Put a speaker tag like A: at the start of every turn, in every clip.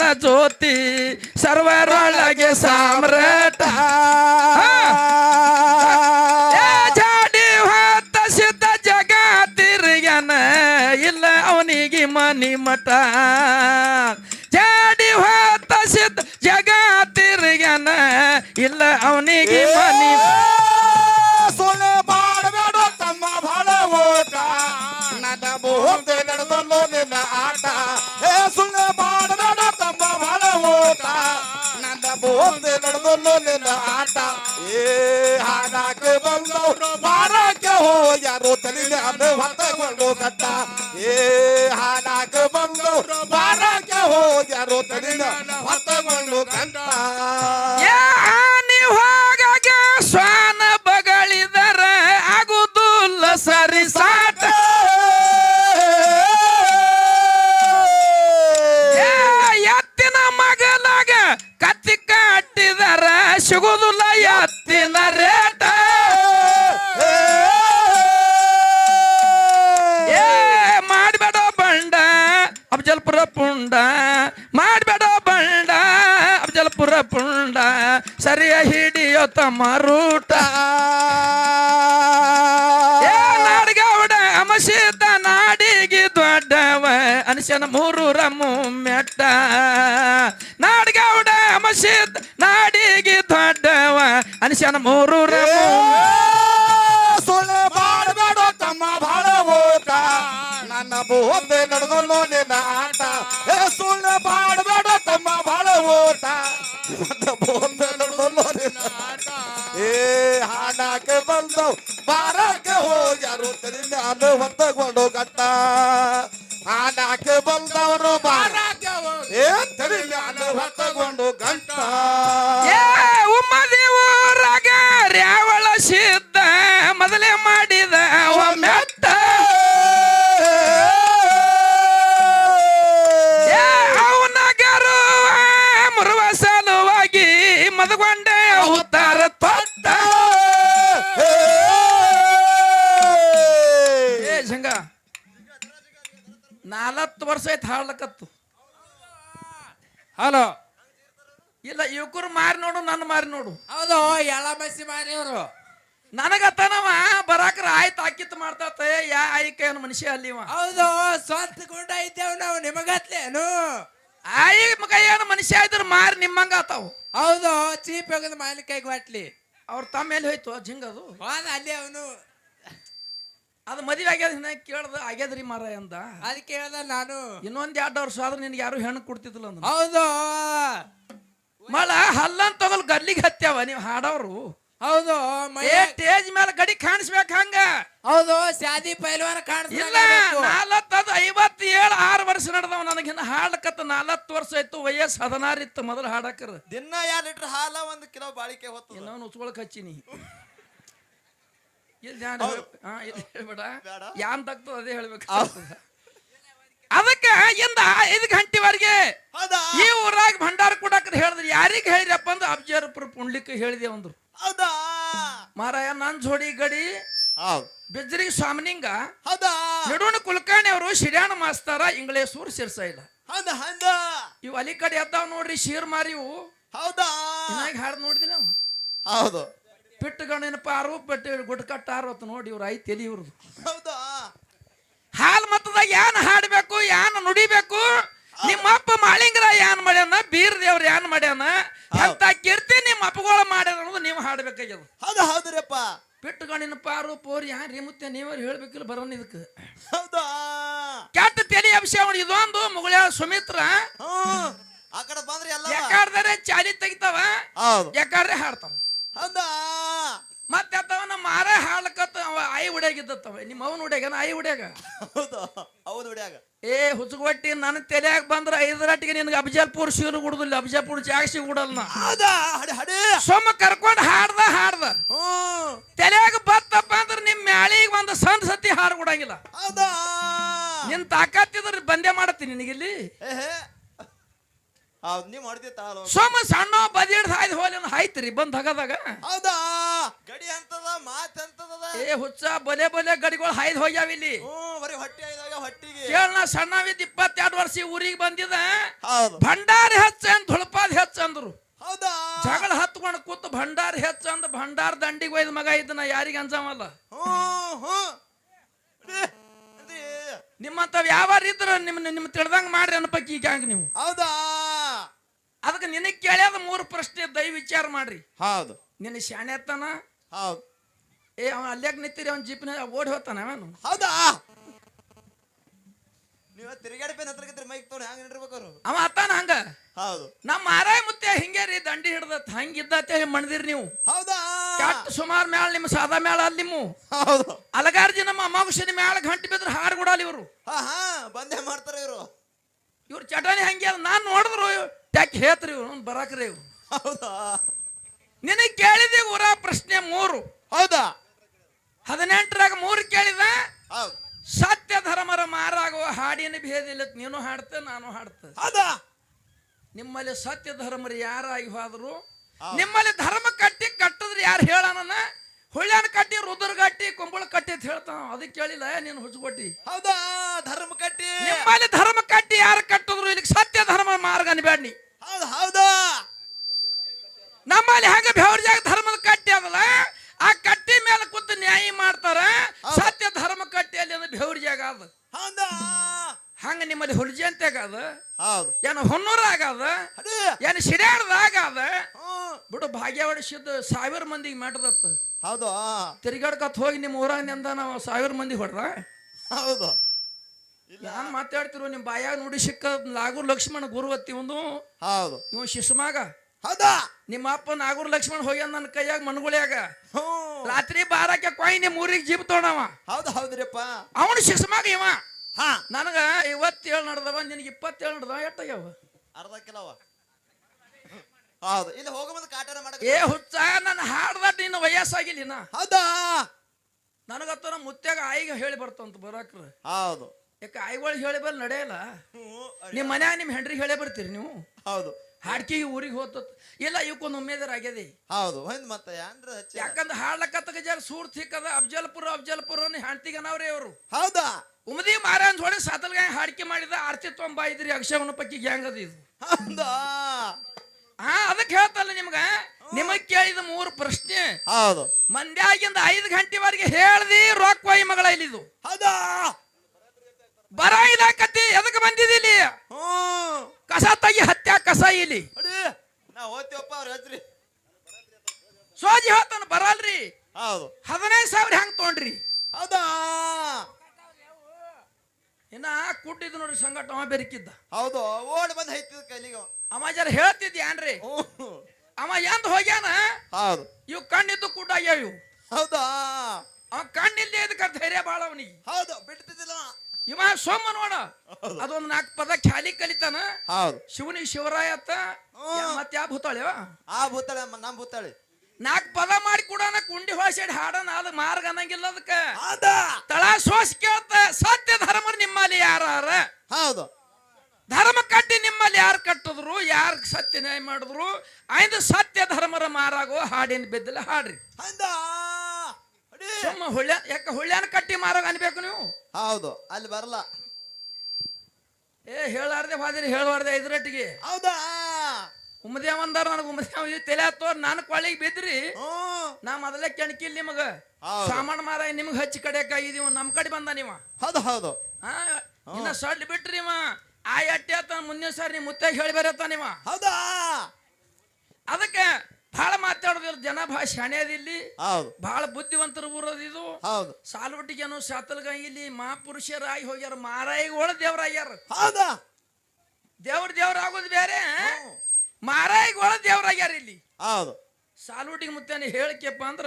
A: ನನ್ನ ಜ್ಯೋತಿ ಸರ್ವರೊಳಗೆ ಸಾಮ್ರಾಟ. ಏ ಜಾಡಿ ಹೊತ್ತ ಸಿದ್ಧ ಜಗ ತಿರುಗನ ಇಲ್ಲ ಅವನಿಗೆ ಮನಿ ಮಠ. ಜಾಡಿ ಹೊತ್ತ ಸಿದ್ಧ ಜಗ ತಿರುಗನ ಇಲ್ಲ ಅವನಿಗೆ ಮನಿ
B: ಸೊಳ್ಳೆ ಮಾಡಬೇಡ ತಮ್ಮ ಬಹಳ ಓಟ ನನ್ನ ಮುಂದೆ ನಡೆದಲ್ಲೋ ನಿನ್ನ ಆಟ. ಏ ಸುಳ್ಳೆ ಮಾಡಬೇಡ ತಮ್ಮ ಬಹಳ ಓಟ ನನ್ನ ಬೋಂದೆ ನಡೆದಲ್ಲೋ ನಿನ್ನ ಆಟ. ಏ ಹಾಡಕ್ಕೆ ಬಂದವರು ಮಾರಕ್ಕೆ ಯಾರು ತಲೆಗೆ ಅದು ಹೊತ್ತಕೊಂಡು ಕಟ್ಟ. ಏ ಹಾಡಕ್ಕೆ ಬಂದವರು ಮಾರಕ್ಕೆ ಯಾರು ತಲೆಗೆ ಹೊತ್ತಕೊಂಡು ಕಟ್ಟ.
A: ಸಿಗುದಿಲ್ಲ ಎತ್ತಿನ ರೇಟ. ಏ, ಮಾಡಬೇಡ ಬಂಡ, ಅಫಜಲ್ಪುರ ಪುಂಡ. ಮಾಡಬೇಡ ಬಂಡ, ಅಫಜಲ್ಪುರ ಪುಂಡ. ಸರಿಯ ಹಿಡಿಯೋ ತಮ್ಮ ರೂಟ. ಏ ನಾಡ್ಗೌಡ ಅಮಸಿದ್ದ ನಾಡಿಗೆ ದೊಡ್ಡವ. ಅನಿಸನ ಮೂರು ರಮು ಅನಿಸನ ಮೂರು
B: ತಮ್ಮ ಓಟ ನನ್ನ ಮುಂದೆ ನಡೆದಲ್ಲೋ ನಿನ್ನ ಏ, ಸುಳ್ಳೆ ತಮ್ಮ ಓಟ ನನ್ನ ಮುಂದೆ ನಡೆದಲ್ಲೋ ಆಟ. ಏ, ಹಾಡಕ್ಕೆ ಬಂದವು ಬಾರಕ್ಕೆ
A: ಸಿದ್ಧ ಮೊದಲೇ ಮಾಡಿದ ಅವ ಮೆಟ್ಟ ಏ ಅವನ ಗರುವ ಮುರುವ ಸಲುವಾಗಿ ಮದಗೊಂಡೆ ಅವತಾರ ತೊತ್ತ ಏ, ಶಂಗ ನಾಲ್ಕು ವರ್ಷ ಆಯ್ತು ಹಾಡ್ಲಕತ್ತು. ಹಲೋ. ಇಲ್ಲ ಯುಕುರು ಮಾರಿ ನೋಡು, ನನ್ನ ಮಾರಿ ನೋಡು.
C: ಹೌದು ಎಳ ಬಸ್ಸಿ ಮಾರಿ ಅವರು
A: ನನಗತನವ ಬರಾಕ್ರ ಆಯ್ತು ಆಕಿತ್ ಮಾಡ್ತಾತ. ಯಾ ಆಯ್ಕೆ ಏನು ಮನುಷ್ಯ ಅಲ್ಲಿ ಇವ.
C: ಹೌದು ಸ್ವಂತ ಗುಂಡ ಇದ್ದೇವ್ ನಾವು ನಿಮಗತ್ಲೇನು?
A: ಆಯಿ ಮಗ ಏನು ಮನುಷ್ಯ ಇದ್ರ ಮಾರಿ ನಿಮ್ಮಂಗ ಆತಾವು.
C: ಹೌದು ಚೀಪ್ ಹೋಗದ ಮಾಲಿ ಕೈಗೆ ಹೊಟ್ಲಿ.
A: ಅವ್ರ ತಮ್ಮ ಎಲ್ಲಿ ಹೋಯ್ತು ಜಿಂಗದು
C: ಹೋದ ಅಲ್ಲಿ ಅವನು.
A: ಅದು ಮದುವೆ ಆಗ್ಯದ ಹಿನ್ನ ಕೇಳ್ದ ಆಗ್ಯದ್ರಿ ಮಾರ ಅಂದ.
C: ಅದಕ್ಕೆ ಹೇಳ್ದ ನಾನು.
A: ಇನ್ನೊಂದ್ ಎರಡು ವರ್ಷ ಆದ್ರೆ ನಿನ್ಗೆ ಯಾರು ಹೆಣ್ಣು ಕೊಡ್ತಿದ್ಲ ಅಂದ
C: ಹೌದು.
A: ಮಳ ಹಲ್ಲನ್ ತಗೊಲ್ ಗಲ್ಲಿಗೆ ಹತ್ಯಾವ ನೀವು ಹಾಡವ್ರು.
C: ಹೌದು
A: ಸ್ಟೇಜ್ ಮೇಲೆ ಗಡಿ ಕಾಣಿಸ್ಬೇಕು ಹಂಗ.
C: ಹೌದು ಶಾದಿ ಪೈಲ್ವಾನ
A: ಇಲ್ಲ
C: ಕಾಣಿಸ್ತಾ
A: ನಾಲ್ವತ್ತದು ಐವತ್ತೇಳು ಆರು ವರ್ಷ ನಡೆದವ ನನಗಿನ್ನ ಹಾಡಕತ್ತ ನಾಲ್ವತ್ತು ವರ್ಷ ಆಯ್ತು ವಯಸ್ಸು ಹದಿನಾರು ಇತ್ತು ಮೊದಲು ಹಾಡಕರ.
B: ದಿನ ಎರಡು ಲೀಟರ್ ಹಾಲ ಒಂದು ಕಿಲೋ ಬಾಳಿಕೆ ಹೊತ್ತು
A: ಇನ್ನೊಂದು ಉಚ್ಕೊಳಕ್ ಹಚ್ಚಿನಿ ಇಲ್ಲಿ ಹೇಳ್ಬೇಡ. ಯಾನ್ ತಗ್ತದ ಅದೇ ಹೇಳ್ಬೇಕು. ಅದಕ್ಕೆ ಇಂದ ಐದು ಗಂಟೆವರೆಗೆ
B: ಹೌದಾ?
A: ಈ ಊರಾಗ ಭಂಡಾರ ಕೊಡಕ್ರ ಹೇಳಿದ್ರಿ. ಯಾರಿಗೆ ಹೇಳಿರಪ್ಪ ಅಂದ್ರೆ? ಅಬ್ಜರ್ಪುರ ಪುಂಡ್ಲಿಕ್ಕೆ ಹೇಳಿದೆ ಅಂದ್ರು.
B: ಹೌದಾ?
A: ಮಾರಾಯ ನನ್ ಜೋಡಿ ಗಡಿ
B: ಹೌದು.
A: ಬಿಜ್ರಿ ಸ್ವಾಮಿನಿಂಗ
B: ಹೌದಾ?
A: ನಡುವಣ ಕುಲಕರ್ಣಿ ಅವರು ಶಿರ್ಯಾಣ ಮಾಸ್ತಾರ ಇಂಗ್ಲೇಸೂರ್ ಸಿರ್ಸ ಇಲ್ಲ.
B: ಹೌದಾ ಹೌದಾ.
A: ಇವು ಅಲ್ಲಿ ಕಡೆ ಎದ್ದಾವ್ ನೋಡ್ರಿ ಶೀರ್ ಮಾರಿವು
B: ಹೌದಾ?
A: ಚೆನ್ನಾಗಿ ಹಾಡು ನೋಡಿದಿಲ್ಲ ಅವ?
B: ಹೌದು.
A: ಪಿಟ್ಟು ಗಣನ ಪಾರು ಪಿಟ್ಟು ಗುಡ್ಕಟ್ಟಾರು ಅಂತ ನೋಡಿ ಇವ್ರು ಐತಿ ತಲಿ ಇವ್ರದ್ದು
B: ಹೌದಾ?
A: ಹಾಲ್ ಮತ್ತದಾಗ ಏನ್ ಹಾಡ್ಬೇಕು ಏನ್ ನುಡಿಬೇಕು? ನಿಮ್ಮ ಅಪ್ಪ ಮಾಳಿಂಗರ ಏನ್ ಮಾಡ್ಯಾನ ಬೀರ್ ದೇವ್ರ ಏನ್ ಮಾಡ್ಯಾನ ಅಂತ ಕೀರ್ತಿ ನಿಮ್ಮ ಅಪ್ಪಗಳ ಮಾಡ್ಯಾರ ಅನ್ನೋದು ನೀವು ಹಾಡ್ಬೇಕಾಗ್ಯದ.
B: ಹೌದು ಹೌದ್ರಪ್ಪ.
A: ಬಿಟ್ಟುಗಣಿನ ಪಾರು ಪೋರ್ ಯಾರು ಮುತ್ತೆ ನೀವ್ರು ಹೇಳ್ಬೇಕಿಲ್ಲ ಬರೋನ್ ಇದಕ್ಕೆ.
B: ಹೌದಾ?
A: ಕೆಟ್ಟ ತಲೆ ಅಭಿಷೇಕ ಇದೊಂದು ಮುಗಳ ಸುಮಿತ್ರ.
B: ಆ ಕಡೆ ಬಂದ್ರೆ ಎಲ್ಲ
A: ಯಾಕಾಡ್ದಾರೆ ಚಾಲಿ ತೆಗಿತಾವ?
B: ಹೌದು.
A: ಯಾಕಾಡ್ರೆ ಹಾಡ್ತಾವ?
B: ಹೌದಾ?
A: ಮತ್ತೆ ಅಥವಾ ನಮ್ಮ ಮಾರ ಹಾಡ್ಲಕತ್ತ ಅವ ಆಯಿ ಉಡ್ಯಾಗಿದ್ದತ್ತವ. ನಿಮ್ಮ ಅವನ ಉಡ್ಯಾಗನ ಆಯಿ ಉಡ್ಯಾಗ?
B: ಹೌದು ಹೌದು ಉಡ್ಯಾಗ.
A: ಏ ಹುಸುಗೊಟ್ಟಿ ನನ್ನ ತಲೆಯಾಗ ಬಂದ್ರ ಐದರಟ್ಟಿಗೆ ನಿನ್ಗೆ ಅಬ್ಜಲ್ಪುರ್ ಶಿವನು ಗುಡುದಿಲ್ಲ
B: ಅಬ್ಜಲ್ಪುರ್ ಹಡಿ ಹಡಿ.
A: ಸೊಮ್ಮ ಕರ್ಕೊಂಡು ಹಾಡ್ದ ಹಾಡ್ದ. ತಲೆಯಾಗ ಬತ್ತಪ್ಪ ಅಂದ್ರೆ ನಿಮ್ ಮ್ಯಾಳಿಗೆ ಒಂದು ಸಂತ ಸತಿ ಹಾಡು ಕೊಡಂಗಿಲ್ಲ. ನಿನ್ ತಾಕತ್ತಿದ್ರೆ ಬಂದೇ ಮಾಡತ್ತೀನಿ ನಿನಗಿಲ್ಲಿ.
D: ನೀವ್ ಮಾಡ್ತೀವಿ ತಾಳು
A: ಸೋಮ ಸಣ್ಣ ಬದಿ ಹಿಡ್ದು ಹಾಯ್ದು ಹೋಲಿ ಹಾಯ್ತಿರಿ ಬಂದ್ ಹಗದಾಗ.
D: ಹೌದಾ? ಗಡಿ ಅಂತದ ಮಾತ್ ಅಂತದ
A: ಏ ಹುಚ್ಚ ಬಲೆ ಬಲೆ ಗಡಿಗಳು ಹಾಯ್ದು ಹೋಗ್ಯಾವ ಇಲ್ಲಿ.
D: ಹ್ಮ್ ಬರೀ ಹೊಟ್ಟೆ ಆಯ್ದಾಗ ಹೊಟ್ಟಿಗೆ.
A: ಕೇಳ ನಾ ಸಣ್ಣವಿದ್ದ ಇಪ್ಪತ್ತೆರಡು ವರ್ಷ ಈ ಊರಿಗೆ ಬಂದಿದ.
D: ಹೌದು.
A: ಭಂಡಾರ ಹೆಚ್ಚ ಅಂದ್ ಧುಳಪಾದ ಹೆಚ್ಚ ಅಂದ್ರು.
D: ಹೌದಾ?
A: ಜಗಳ ಹತ್ಕೊಂಡು ಕೂತು ಭಂಡಾರ ಹೆಚ್ಚ ಅಂದ್ ಭಂಡಾರ ದಂಡಿಗೆ ಒಯ್ದ ಮಗ ಇದ್ದನ ಯಾರಿಗೆ ಅಂಜಾಮಲ್ಲ
D: ಹ್ಮ್ ಹ್ಮ್
A: ನಿಮ್ಮಂತವ್ ಯಾವಾರ ಇದ್ರ ನಿಮ್ ನಿಮ್ ತಿಳ್ದಂಗ್ ಮಾಡ್ರಿ ಅನ್ಪಕ್ಕಿ ಈಗ ಹಂಗ ನೀವು.
D: ಹೌದಾ?
A: ಅದಕ್ಕೆ ನಿನಗೆ ಕೇಳ್ಯಾದ ಮೂರು ಪ್ರಶ್ನೆ ದಯ ವಿಚಾರ ಮಾಡ್ರಿ.
D: ಹೌದು.
A: ನಿನ್ನ ಶಾಣೆ ಅತ್ತಾನ?
D: ಹೌದು.
A: ಏ ಅವ ಅಲ್ಯಾಗ ನಿಂತಿರಿ ಅವ್ನ ಜೀಪ್ನ ಓಡಿ ಹೋಗ್ತಾನ ಅವನು?
D: ಹೌದಾ? ನೀವ ತಿರುಗಾಡಿ ಪೇನ್ ಹತ್ರಗಿದ್ರೆ ಮೈಕ್ ತೊಗೊಂಡು ಹ್ಯಾಂಗ ನಿಂದಿರ್ಬೇಕು ಅವ್ರು?
A: ಅವ ಅತ್ತಾನ ಹಂಗ?
D: ಹೌದು.
A: ನಮ್ಮ ಮಾರಾಯ ಮುತ್ತೆ ಹಿಂಗೆ ರೀ ದಂಡಿ ಹಿಡ್ದತ್ ಹಂಗಿದ್ದತೆ ಮಣದಿರಿ ನೀವು.
D: ಹೌದಾ?
A: ಕೆಟ್ಟ ಸುಮಾರು ಮೇಳ ನಿಮ್ಮ ಸಾದಾ ಮೇಳ ಅಲ್ಲಿ ನಿಮ್ಮ.
D: ಹೌದು.
A: ಅಲಗಾರ್ಜಿ ನಮ್ಮ ಅಮಾಗುಷನಿ ಮೇಳ ಗಂಟೆ ಬಿದ್ರೆ ಹಾಡು ಕೊಡಲ್ಲ ಇವರು.
D: ಹಾ ಹಾ ಬಂದೇ ಮಾಡ್ತಾರೆ ಇವರು.
A: ಇವ್ರ ಚಟನಿ ಹಂಗೆ ಅದ ನಾನು ನೋಡಿದ್ರು ಟ್ಯಾಕ್ ಹೇಳ್ತ್ರಿ ಇವ್ರು ಬರಾಕ್ರಿ ಇವ್ರು.
D: ಹೌದಾ?
A: ನಿನಗೆ ಕೇಳಿದೆ ಊರ ಪ್ರಶ್ನೆ ಮೂರು.
D: ಹೌದಾ?
A: ಹದಿನೆಂಟರಾಗ ಮೂರು ಕೇಳಿದ.
D: ಹೌದು.
A: ಸತ್ಯ ಧರ್ಮರ ಮಾರಾಗುವ ಹಾಡಿನ ಭೇದ ಇಲ್ಲ ನೀನು ಹಾಡ್ತ ನಾನು ಹಾಡ್ತ.
D: ಅದ
A: ನಿಮ್ಮಲ್ಲಿ ಸತ್ಯ ಧರ್ಮರು ಯಾರಾಗಿ ಹೋದ್ರು ನಿಮ್ಮಲ್ಲಿ ಧರ್ಮ ಕಟ್ಟಿ ಕಟ್ಟಿದ್ರೆ ಯಾರು ಹೇಳೋಣ ಹುಳ್ಯಾನ ಕಟ್ಟಿ ರುದ್ರ ಕಟ್ಟಿ ಕುಂಬಳ ಕಟ್ಟಿ ಅಂತ ಹೇಳ್ತಾನ. ಅದಕ್ಕೆ ಕೇಳಿಲ್ಲ ನೀನು ಹುಚ್ಚುಕೊಟ್ಟಿ
D: ಹೌದಾ? ಧರ್ಮ ಕಟ್ಟಿ.
A: ನಿಮ್ಮಲ್ಲಿ ಧರ್ಮ ಕಟ್ಟಿ ಯಾರು ಕಟ್ಟಿದ್ರು ಇಲ್ಲಿ ಸತ್ಯ ಧರ್ಮ ಮಾರ್ಗ ಅನ್ಬೇಡಿ
D: ಹೌದು ಹೌದಾ.
A: ನಮ್ಮಲ್ಲಿ ಹೆಂಗ ಬೆವ್ರ ಜಾಗ ಧರ್ಮದ ಕಟ್ಟಿ ಅದಲ್ಲ ಆ ಕಟ್ಟಿ ಮೇಲೆ ಕೂತು ನ್ಯಾಯ ಮಾಡ್ತಾರ
D: ಹೌದು.
A: ಸತ್ಯ ಅಲ್ಲಿ ಅಂದ್ರೆ ಬೆವ್ರ ಜಾಗ ಅದ
D: ಹೌದಾ?
A: ಹಂಗ ನಿಮ್ಮಲ್ಲಿ ಹುಲ್ಜಂತೆಗ ಅದ
D: ಹೌದು.
A: ಏನು ಹೊನ್ನೂರ
D: ಆಗದ
A: ಏನು ಸಿಡ್ಯಾಡ್ದಾಗ ಅದ ಬಿಡು ಭಾಗ್ಯವಾಡಿ ಸಿದ್ಧ ಸಾವಿರ ಮಂದಿಗೆ ಮಾಡ್ದತ್ತ
D: ಹೌದು
A: ತಿರ್ಗಾಡ್ಕತ್ ಹೋಗಿ ನಿಮ್ಮ ಊರಾಗಿನಿಂದ ನಾವು ಸಾವಿರ ಮಂದಿ ಹೊಡ್ರ?
D: ಹೌದು.
A: ನಾನು ಮಾತಾಡ್ತಿರೋ ನಿಮ್ಮ ಬಾಯಾಗ ನೋಡಿ ಸಿಕ್ಕ ನಾಗೂರ್ ಲಕ್ಷ್ಮಣ ಗುರುವತ್ತಿ ಒಂದು.
D: ಹೌದು.
A: ಇವ ಶಿಶುಮಾಗ.
D: ಹೌದಾ?
A: ನಿಮ್ಮ ಅಪ್ಪ ನಾಗೂರ್ ಲಕ್ಷ್ಮಣ ಹೋಗ್ಯಾನ ನನ್ನ ಕೈಯಾಗ ಮಣ್ಗುಳಿಯಾಗ. ರಾತ್ರಿ ಬಾರಕ್ಕೆ ಕೊಯ್ ನಿಮ್ಮ ಊರಿಗೆ ಜೀಪ್ ತೊಗೊಂಡವ.
D: ಹೌದು ಹೌದ್ರಿಪ್ಪ.
A: ಅವನು ಶಿಶುಮಾಗ ಇವ.
D: ಹಾ.
A: ನನಗ ಇವತ್ತೇಳು ನಡ್ದವ ನಿನಗೆ ಇಪ್ಪತ್ತೇಳು ನಡ್ದವ ಎಟ್ಟಾಗ್ಯಾವ
D: ಅರ್ಧ ಕಿಲೋವ ಹೌದು. ಇಲ್ಲಿ ಹೋಗೋ ಮುಂದೆ ಕಾಟಾರ ಮಾಡಕ
A: ಏ ಹುಚ್ಚ ನನ್ನ ಹಾಡ್ದ ನಿನ್ನ ವಯಸ್ಸಾಗಿಲ್ಲ ಇನ್ನ.
D: ಹೌದಾ?
A: ನನಗತ್ತನ ಮುತ್ಯಾಗ ಆಯಿಗೆ ಹೇಳಿ ಬರ್ತಂತ ಬರಾಕ್ರ.
D: ಹೌದು.
A: ಯಾಕೆ ಆಯ್ಗಳು ಹೇಳಿ ಬಲ್ ನಡೆಯಲ್ಲ? ನಿಮ್ಮ ಮನ್ಯಾಗ ನಿಮ್ಮ ಹೆಂಡ್ರಿಗೆ ಹೇಳೇ ಬರ್ತೀರಿ ನೀವು?
D: ಹೌದು.
A: ಹಾಡ್ಕಿಗೆ ಊರಿಗೆ ಹೋತ ಇಲ್ಲ ಇವಕ್ಕೊಂದು ಉಮೇದಾರ ಆಗ್ಯದೆ.
D: ಹೌದು ಹೊಂದ್ ಮತ್ತೆ ಅಂದ್ರೆ
A: ಯಾಕಂದ್ರೆ ಹಾಡ್ಲಕ್ಕ ಜರ ಸೂರ್ ತಿಕ್ಕದ ಅಫ್ಜಲ್ಪುರ ಅಫ್ಜಲ್ಪುರ ಹಾಡ್ತಿಗನವ್ರಿ ಅವರು
D: ಹೌದಾ?
A: ಉಮದಿ ಮಾರಾಯನ್ ಜೋಡಿ ಸಾತಲ್ಗಾಯ ಹಾಡ್ಕಿ ಮಾಡಿದ ಆರ್ತಿ ತೊಂಬ ಇದ್ರಿ ಅಕ್ಷವನ ಪಕ್ಕಿ ಗ್ಯಾಂಗ್ ಅದು ಇದು.
D: ಹೌದಾ?
A: ಹಾ ಅದಕ್ಕೆ ಹೇಳ್ತಲ್ಲ ನಿಮ್ಗ ನಿಮಗ್ ಕೇಳಿದ ಮೂರು ಪ್ರಶ್ನೆ.
D: ಹೌದು.
A: ಮಂದ್ಯಾಗಿಂದ ಐದು ಗಂಟೆವರೆಗೆ ಹೇಳ್ದಿ ರೊಕ್ಕ ಮಗಳ ಇಲ್ಲಿದು.
D: ಹೌದಾ?
A: ಬರ ಇದಾಕತಿ ಎದಕ್ಕೆ ಬಂದಿದಿಲ್ಲಿ
D: ಹ್ಮ್
A: ಕಸ ತಗಿ ಹತ್ಯ ಕಸ ಇಲ್ಲಿ.
D: ನಾ ಹೋಗ್ತೀವಪ್ಪ ಅವ್ರ ಹಚ್ರಿ
A: ಸೋಜಿ ಹೋತನ ಬರಲ್ರಿ.
D: ಹೌದು.
A: ಹದಿನೈದು ಸಾವಿರ ಹೆಂಗ್ ತೊಗೊಂಡ್ರಿ?
D: ಹೌದಾ?
A: ಇನ್ನ ಕುಟ್ಟಿದ್ ನೋಡ್ರಿ ಸಂಗಟ ಅವ ಬೆರಕಿದ್ದ.
D: ಹೌದು ಓಡ್ ಬಂದ್ ಹೈತಿದ್ ಕೈಲಿಗ
A: ಅವ. ಜರ ಹೇಳ್ತಿದ್ದ ಏನ್ರಿ? ಅವ ಎಂದ್ ಹೋಗ್ಯಾನ?
D: ಹೌದು.
A: ಇವ್ ಕಣ್ಣಿದ್ದು ಕುಡ್ಡಾಗ್ಯಾವ ಆಗ್ಯಾವ ಇವು.
D: ಹೌದಾ?
A: ಅವ ಕಣ್ಣಿಲ್ಲದೆ ಇದಕ್ಕ ಧೈರ್ಯ ಬಾಳ ಅವನಿಗೆ.
D: ಹೌದು ಬಿಡ್ತಿದ್ದಿಲ್ಲ.
A: ಇವ ಸೋಮ ನೋಡ. ಅದೊಂದು ನಾಲ್ಕು ಪದ ಖ್ಯಾಲಿ ಕಲಿತಾನ.
D: ಹೌದು.
A: ಶಿವನಿಗೆ ಶಿವರಾಯ ಅತ್ತ. ಮತ್ತೆ ಯಾವ ಭೂತಾಳೆ
D: ಆ ಭೂತಾಳೆ ನಮ್ ಭೂತಾಳೆ.
A: ನಾಲ್ಕು ಪದ ಮಾಡಿ ಕೊಡೋಣ ಕುಂಡಿ ಹೊಸಾಡಿ ಹಾಡನ ಅದು ಮಾರ್ಗ ಅನ್ನಂಗಿಲ್ಲ ಅದಕ್ಕ. ತಳ ಸೋಸ್ ಕೇಳ್ತ ಸತ್ಯ ಧರ್ಮ ನಿಮ್ಮಲ್ಲಿ ಯಾರ
D: ಹೌದು.
A: ಧರ್ಮ ಕಟ್ಟಿ ನಿಮ್ಮಲ್ಲಿ ಯಾರು ಕಟ್ಟಿದ್ರು ಯಾರು ಸತ್ಯ ನ್ಯಾಯ ಮಾಡಿದ್ರು ಐದು ಸತ್ಯ ಧರ್ಮರ ಮಾರಾಗೋ ಹಾಡಿನ ಬೆದ್ದಲ ಹಾಡ್ರಿ.
D: ಹೌದಾ
A: ಸುಮ್ಮ ಹುಳ್ಯ ಯಾಕ ಹುಳ್ಯಾನ ಕಟ್ಟಿ ಮಾರಾಗ ಅನ್ಬೇಕು ನೀವು?
D: ಹೌದು ಅಲ್ಲಿ ಬರಲ್ಲ
A: ಏ ಹೇಳಾರ್ದೆ ಬಾದಿರಿ ಐದು ರೊಟ್ಟಿಗೆ
D: ಹೌದಾ?
A: ಉಮದೇವ್ ಅಂದಾರ ನನಗೆ ಉಮ್ಮದೇವ ತಲೆ ಹತ್ತೋರ್ ನಾನು ಕೊಳ್ಳಿಗೆ ಬಿದ್ರಿ
D: ಹ್ಮ್
A: ನಾ ಮೊದಲೇ ಕೆಣಕಿಲ್ ನಿಮಗ.
D: ಹೌದು.
A: ಸಾಮಾನ್ ಮಾರ ನಿಮ್ಗೆ ಹಚ್ಚಿ ಕಡೆಕ ಇದೀವ ನಮ್ ಕಡೆ ಬಂದ ನೀವ.
D: ಹೌದು ಹೌದು.
A: ಆ ಇನ್ನ ಸಡ್ಲಿ ಬಿಟ್ರಿ ಇವ. ಆ ಎಟ್ಟೆ ಆತ ಮುಂದಿನ ಸಾರಿ ನಿಮ್ಮ ಮುತ್ತಾಗ ಹೇಳಿ ಬರತ್ತ ನೀವ.
D: ಹೌದಾ?
A: ಅದಕ್ಕೆ ಭಾಳ ಮಾತಾಡೋದಿಲ್ಲ ಜನ ಬಹಳ ಶಾಣೆ ಬಹಳ
D: ಹೌದು.
A: ಭಾಳ ಬುದ್ಧಿವಂತರ ಊರದು ಇದು.
D: ಹೌದು.
A: ಸಾಲುಟಿಗೆನು ಸಾತಲ್ಗ ಇಲ್ಲಿ ಮಹಾಪುರುಷರಾಗಿ ಹೋಗ್ಯಾರ ಮಾರಾಯಿಗಳು ದೇವರಾಗ್ಯಾರ.
D: ಹೌದಾ?
A: ದೇವ್ರ ದೇವ್ರ ಆಗೋದು ಬೇರೆ ಮಾರಾಯಿಗಳು ದೇವರಾಗ್ಯಾರ ಇಲ್ಲಿ.
D: ಹೌದು.
A: ಸಾಲ್ವಟ್ಟಿಗೆ ಮುತ್ತಾನೆ ಹೇಳಿಕೆಪ್ಪ ಅಂದ್ರ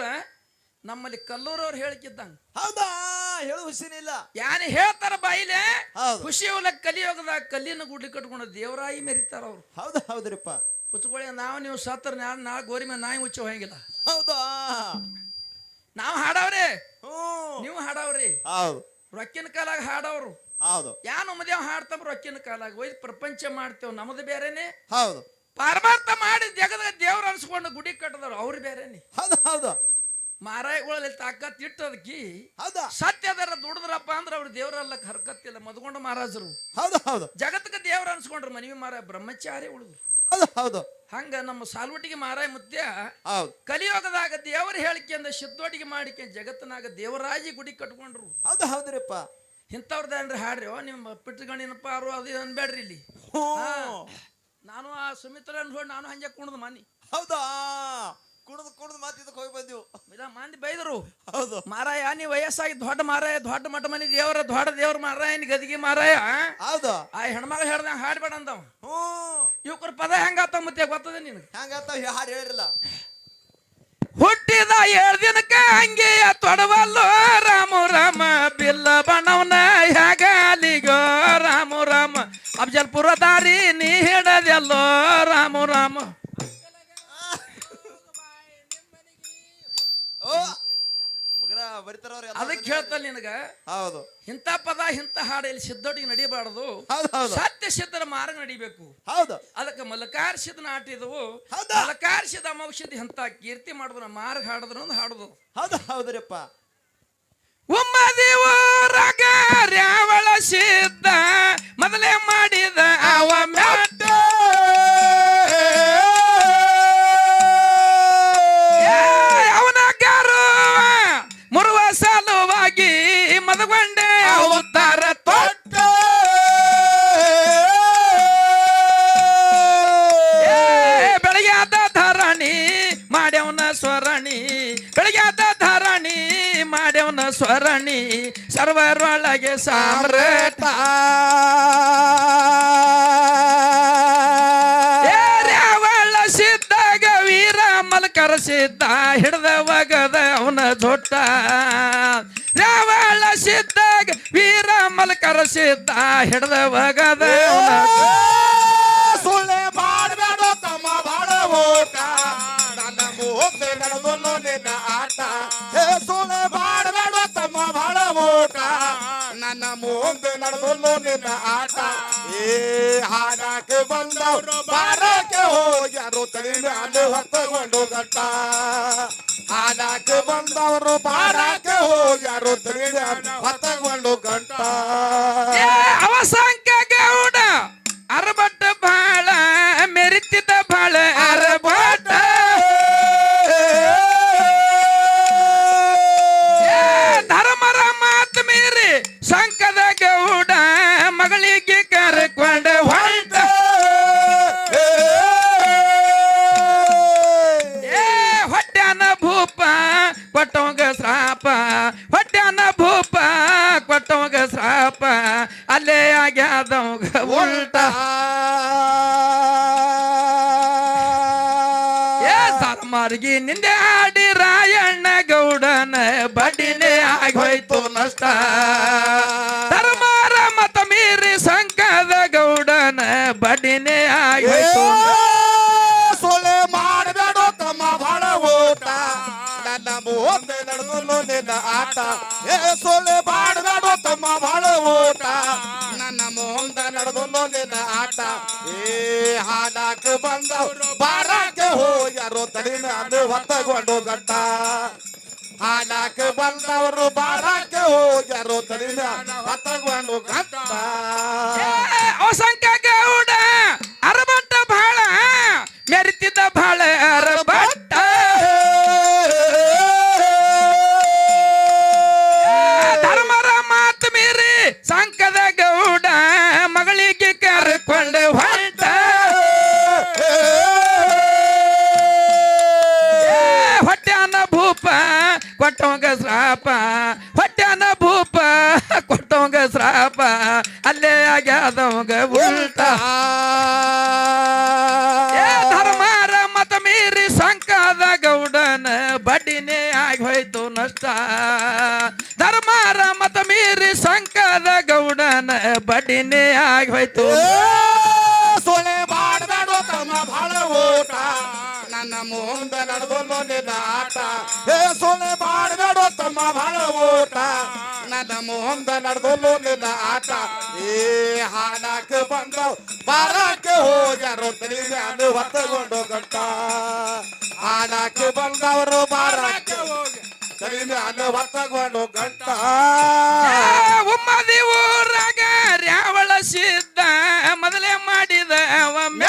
A: ನಮ್ಮಲ್ಲಿ ಕಲ್ಲೂರವ್ರು ಹೇಳಿಕಿದ್ದಂಗ
D: ಹೌದಾ? ಹೇಳು ಹುಸಿನಿಲ್ಲ.
A: ಯಾರು ಹೇಳ್ತಾರ ಬಾಯಿಲೆ
D: ಹೌದು.
A: ಖುಷಿ ಕಲಿಯೋಗದಾಗ ಕಲಿಯೋಗದ ಕಲ್ಲಿನ ಗುಡ್ಲಿ ಕಟ್ಕೊಂಡು ದೇವರಾಯಿ ಮೆರಿತಾರ ಅವ್ರು.
D: ಹೌದು ಹೌದ್ರಿಪ್ಪ.
A: ಹುಚ್ಚುಗಳೇ ನಾವು ನೀವು ಸತ್ರ ನಾನು ನಾಳೆ ಗೋರಿ ಮೇಲೆ ನಾಯಿ ಮುಚ್ಚೋ ಹೋಗಿಲ್ಲ.
D: ಹೌದಾ?
A: ನಾವು ಹಾಡವ್ರಿ. ನೀವು ಹಾಡವ್ರಿ.
D: ಹೌದು.
A: ರೊಕ್ಕಿನ ಕಾಲಾಗ ಹಾಡವ್ರು.
D: ಹೌದು.
A: ಯಾ ನಮ್ಮದೇವ್ ಹಾಡ್ತಾವ ರೊಕ್ಕಿನ ಕಾಲಾಗ? ಒಯ್ದು ಪ್ರಪಂಚ ಮಾಡ್ತೇವ್ ನಮ್ದು ಬೇರೆನೆ.
D: ಹೌದು.
A: ಪಾರಮಾರ್ಥ ಮಾಡಿ ಜಗದ ದೇವ್ರ ಅನ್ಸ್ಕೊಂಡು ಗುಡಿ ಕಟ್ಟದವ್ರು ಅವ್ರು ಬೇರೆನೆ.
D: ಹೌದು ಹೌದು.
A: ಮಾರಾಯಗಳಲ್ಲಿ ತಾಕತ್ ಇಟ್ಟದಕ್ಕಿ
D: ಹೌದಾ.
A: ಸತ್ಯದರ ದುಡಿದ್ರಪ್ಪ ಅಂದ್ರೆ ಅವ್ರು ದೇವ್ರಲ್ಲ ಹರ್ಕತ್ತಿಲ್ಲ ಮದ್ಕೊಂಡು ಮಹಾರಾಜರು.
D: ಹೌದು ಹೌದು.
A: ಜಗತ್ತಿಗೆ ದೇವ್ರ ಅನ್ಸ್ಕೊಂಡ್ರು ಮನವಿ ಮಾರ ಬ್ರಹ್ಮಚಾರಿ ಉಳಿದ್ರು.
D: ಹೌದು ಹೌದು.
A: ಹಂಗ ನಮ್ಮ ಸಾಲ್ವಟಿಗೆ ಮಾರಾಯ ಮುತ್ಯ
D: ಹೌದು.
A: ಕಲಿಯೋಗದಾಗ ದೇವರ ಹೇಳಿಕೆಂದ ಶುದ್ಧೋಟಿಗೆ ಮಾಡಿಕೆ ಜಗತ್ತಿನಾಗ ದೇವರಾಜಿ ಗುಡಿ ಕಟ್ಕೊಂಡ್ರು.
D: ಹೌದು ಹೌದ್ರಿಪ್ಪ.
A: ಇಂಥವ್ರದ್ದೇನ್ರಿ ಹಾಡ್ರಿ? ಓ ನಿಮ್ಮ ಪಿಟ್ಟಗಣಿನಪ್ಪ ಅವರು ಅದು ಅನ್ಬೇಡ್ರಿ ಇಲ್ಲಿ. ನಾನು ಆ ಸುಮಿತ್ರ ಅನ್ಕೊಂಡು ನಾನು ಹಂಗೆ ಕುಣದ್ ಮನಿ
D: ಹೌದಾ? ಕುಡ್ದು ಕುಡ್ದು ಮತ್ತೆ ಇದಕ್ಕೆ ಹೋಗಿ ಬಂದಿವು
A: ಇಲ್ಲ ಮಂದಿ ಬೈದರು.
D: ಹೌದು.
A: ಮಾರಾಯ ನೀ ವಯಸ್ಸಾಗಿ ದೊಡ್ಡ ಮಾರಾಯ ದೊಡ್ಡ ಮಠ ಮನಿ ದೇವರ ದೊಡ್ಡ ದೇವ್ರ ಮಾರಾಯ ನೀ ಗದಿಗೆ ಮಾರಾಯ
D: ಹೌದು.
A: ಆ ಹೆಣ್ಮಗಳು ಹೇಳ್ದಂಗೆ ಹಾಡ್ಬೇಡ ಅಂದವ.
D: ಹ್ಞೂ
A: ಇವಕ್ರ ಪದ ಹೆಂಗಾತ ಮತ್ತೆ ಗೊತ್ತದ ನಿನಗೆ?
D: ಹಂಗತ್ತ ಹಾಡು ಹೇಳಿರಲ್ಲ.
A: ಹುಟ್ಟಿದ ಏಳು ದಿನಕ್ಕೆ ಹಂಗೆಯ ತೊಡವಲ್ಲೋ ರಾಮ ರಾಮ ಬಿಲ್ಲ ಬಣ್ಣವನ ಹೇಗಾಲಿಗೋ ರಾಮ ರಾಮ. ಅಫಜಲ್ಪುರ ದಾರಿ ನೀ ಹಿಡದೆಲ್ಲೋ ರಾಮ ರಾಮ.
D: ಓ ಬರಿತಾರವ್ರ
A: ಅದಕ್ಕೆ ಹೇಳ್ತಾನೆ ನಿನಗ
D: ಹೌದು.
A: ಇಂಥ ಪದ ಇಂಥ ಹಾಡು ಇಲ್ಲಿ ಸಿದ್ದೋಟಿಗೆ ನಡಿಬಾರ್ದು. ಸತ್ಯ ಸಿದ್ಧರ ಮಾರ್ಗ ನಡಿಬೇಕು.
D: ಹೌದು.
A: ಅದಕ್ಕೆ ಮಲಕಾರ್ಸಿದ ನಾಟಿದವು
D: ಹೌದಾ?
A: ಮಲಕಾರ್ಸಿದ ಅಮೌಷಧಿ ಅಂತ ಕೀರ್ತಿ ಮಾಡಿದ್ರು ಮಾರ್ಗ ಹಾಡಿದ್ರು ಒಂದು ಹಾಡುದು.
D: ಹೌದು ಹೌದ್ರಿಪ್ಪ.
A: ದೇವ ರಾಗ ರ್ಯಾವಳ ಸಿದ್ಧ ಮೊದಲೇ ಮಾಡಿದ ಅವ ಮ್ಯಾಟ ಸ್ವರಣಿ ಸರ್ವರೊಳಗೆ ಸಾಮ್ರಾಟ ಏ, ರ್ಯಾವಳ ಸಿದ್ದಾಗ ವೀರ ಮಲ್ಕರ ಸಿದ್ದ ಹಿಡ್ದ ಒಗದ ಅವನ ಜೊಟ್ಟ ರಾವಳ ಸಿದ್ದಾಗ ವೀರ ಮಲ್ಕರ ಸಿದ್ದ ಹಿಡ್ದ ಒಗದ ಅವನ
B: ಮುಂದೆ ನಡೆದು ನಿನ್ನ ಆಟ. ಏ ಹಾಡಕ್ಕೆ ಬಂದವರು ಬಾರಕ್ಕೆ ಹೋಗ್ಯಾರು ತಲೆ ಮ್ಯಾಲೆ ಹೊತ್ತಕೊಂಡು ಗಟ್ಟ ಹಾಡಕ್ಕೆ ಬಂದವರು ಬಾರಕ್ಕೆ ಹೋಗ್ಯಾರು ತಲೆ ಮ್ಯಾಲೆ ಹೊತ್ತಕೊಂಡು ಗಂಟ
A: ಅವಸಂಕ ಗೌಡ ಅರಬಟ್ಟ ಬಾಳ ಮೆರಿತಿದ್ದ ಏ ಸರ್ಮಾರ್ಗಿ ನಿಂದೆ ಆಡಿ ರಾಯಣ್ಣ ಗೌಡನ ಬಡಿನೇ ಆಗೋಯ್ತು ನಷ್ಟ. ಧರ್ಮಾರ ಮತ ಮೀರಿ ಸಂಕದ ಗೌಡನ ಬಡಿನೇ
B: ನಡೆದು ನಿನ್ನ ಆಟ. ಏ ಸೊಳ್ಳೆ ಮಾಡಬೇಡ ತಮ್ಮ ಬಹಳ ಊಟ. ನನ್ನ ಮುಂದೆ ನಡೆದು ನಿನ್ನ ಆಟ. ಏ ಹಾಡಕ್ಕೆ ಬಂದವರು ಬಾರಕ್ಕೆ ಹೋಗ್ಯಾರು ತಡಿ ನಾನು ಹೊತ್ತಕೊಂಡು ಗಟ್ಟ ಹಾಡಕ್ಕೆ ಬಂದವರು ಬಾರಕ್ಕೆ ಹೋಗ್ಯಾರು ತಡಿ ನಾನು ಹೊತ್ತಕೊಂಡು ಗಟ್ಟ
A: ಅವಸಂಕ ಗೌಡ ಅರಬಟ್ಟ ಬಾಳ ಮೆರಿತಿದ್ದ ಬಾಳ. ಹೊಟ್ಯಾನ ಭೂಪ ಕೊಟ್ಟವಂಗ ಶ್ರಾಪ. ಹೊಟ್ಯಾನ ಭೂಪ ಕೊಟ್ಟವಂಗ ಶ್ರಾಪ. ಅಲ್ಲೇ ಆಗ್ಯಾದವಂಗ ಉಲ್ಟ. ಧರ್ಮಾರ ಮತ ಮೀರಿ ಸಂಕದ ಗೌಡನ ಬಡ್ಡಿನೇ ಆಗಿ ಹೋಯ್ತು ನಷ್ಟ. ಧರ್ಮಾರ ಮತ ಮೀರಿ ಸಂಕದ ಗೌಡನ ಬಡ್ಡಿನೇ ಆಗಿ ಹೋಯ್ತು
B: ಸೊಲೆ ಮಾಡಬೇಡ ತಮ್ಮ ಬಹಳ ಓಟ. ನನ್ನ ಮುಂದೆ ಏ ಸೊಳ್ಳೆ ಮಾಡಬೇಡೋ ತಮ್ಮ ಬಹಳ ಊಟ ನನ್ನ ಮುಂದ ನಡೆದಲು ಆಟ. ಏ ಹಾಡಾಕ ಬಂದವ್ ಬಾರಕ್ಕೆ ಹೋಗ್ಯಾರು ಮ್ಯಾಲ ಹೊತ್ತಗೊಂಡು ಗಂಟ. ಹಾಡಾಕೆ ಬಂದವರು ಬಾರಕ್ಕೆ ಹೋಗಿ ತಲೆ ಮ್ಯಾಲ ಹೊತ್ತಗೊಂಡು ಗಂಟ.
A: ಉಮ್ಮದಿ ಊರಾಗ ರ್ಯಾವಳ ಸಿದ್ಧ, ಮೊದಲೇ ಮಾಡಿದ ಒಮ್ಮೆ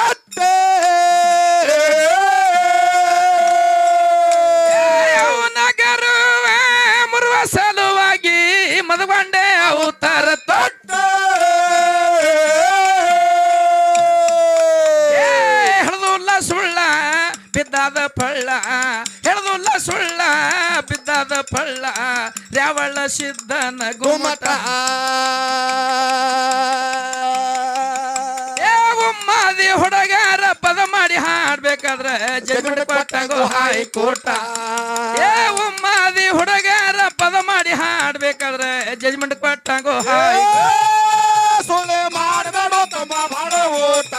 A: ಪಳ್ಳ ರ್ಯಾವಳ ಸಿದ್ಧನ ಗುಮಟ ಉಮ್ಮಾದಿ ಹುಡುಗಾರ ಪದ ಮಾಡಿ ಹಾಡ್ಬೇಕಾದ್ರೆ ಜಗಡ ಪಟ್ಟಗೋ ಹಾಯ್ ಕೋಟ ಏ ಉಮ್ಮಾದಿ ಹುಡುಗಾರ ಪದ ಮಾಡಿ ಹಾಡ್ಬೇಕಾದ್ರೆ ಜಜ್ಮೆಂಟ್ ಕೊಟ್ಟಂಗೋ ಹಾಯ್
B: ಸೋಳೆ ಮಾಡಬೇಡ ತಮ್ಮ ಮಾಡೋ ಊಟ.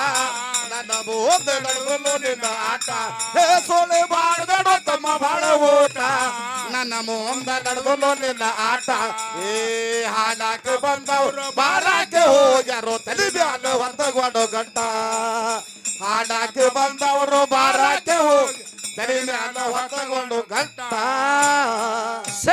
B: ನಡೆದಲು ನಿನ್ನ ಆಟ. ಹೇ ಸೋಲೆ ಮಾಡಬೇಡೋ ತಮ್ಮ ಬಾಳ ಓಟ. ನನ್ನ ಮುಂದ ನಡೆದಲು ನಿನ್ನ ಆಟ. ಏ, ಹಾಡಾಕ ಬಂದವ್ರು ಬಾರಾಕೆ ಹೋಗ್ಯಾರೋ ತಲೆ ಮ್ಯಾಲ ಹೊತ್ತಗೊಂಡು ಗಂಟ. ಹಾಡಾಕ ಬಂದವರು ಬಾರಾಕೆ ಹೋಗಿ ತಲೆ ಮ್ಯಾಲ ಹೊತ್ತಗೊಂಡು ಗಂಟ.
A: ಸ